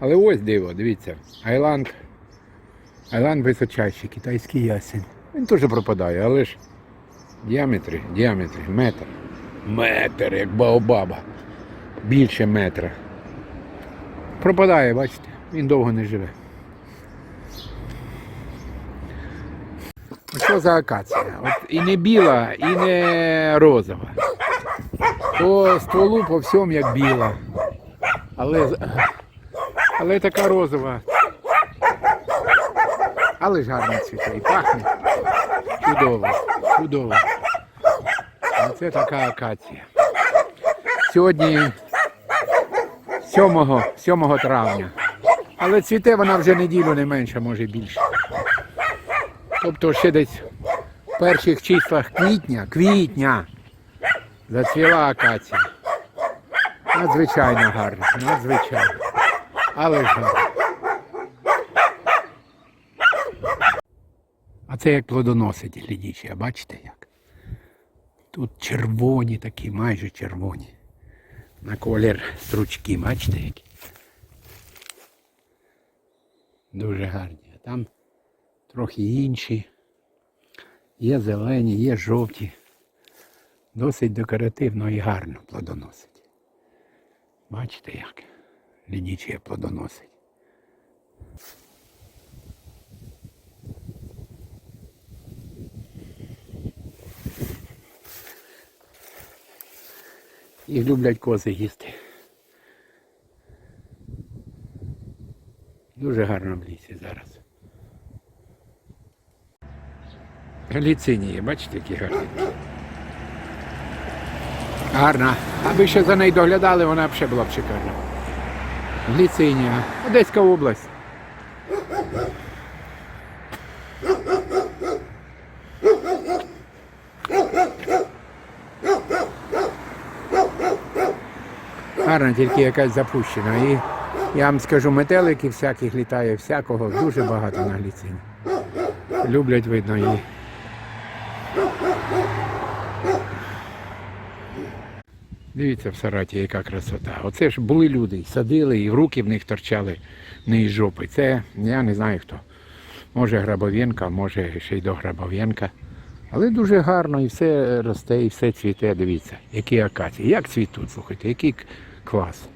Але ось диво, дивіться. Айланд. Айланд височайший, китайський ясень. Він теж пропадає, але ж діаметри, діаметри, метр. Метр, як баобаба. Більше метра. Пропадає, бачите, він довго не живе. Що за акація? От і не біла, і не розова. По стволу по всьому як біла. Але, але така розова. Але ж гарно цвіте і пахне. Чудово, чудово. Оце така акація. Сьогодні 7, 7 травня. Але цвіте вона вже неділю не менше, може більше. Тобто ще десь в перших числах квітня, квітня зацвіла акація. Надзвичайно гарно, надзвичайно. Але ж. А це як плодоносить лідічі, бачите як? Тут червоні такі, майже червоні. На колір стручки, бачите які? Дуже гарні. А там трохи інші. Є зелені, є жовті. Досить декоративно і гарно плодоносить. Бачите як? Лідічі плодоносить. Їх люблять кози їсти. Дуже гарно в лісі зараз. Гліцинії, бачите, які гарні. Гарна. Аби ще за нею доглядали, вона б ще була б шикарна. Гліцинія. Одеська область. Гарна, тільки якась запущена. І я вам скажу, метеликів всяких літає, всякого, дуже багато на гліцині. Люблять, видно, її. Дивіться в Сараті, яка красота. Оце ж були люди, садили, і руки в них торчали не із жопи. Це я не знаю хто. Може Грабов'єнка, може ще й до Грабов'єнка. Але дуже гарно і все росте, і все цвіте. Дивіться, які акації. Як цвітуть, слухайте, який клас.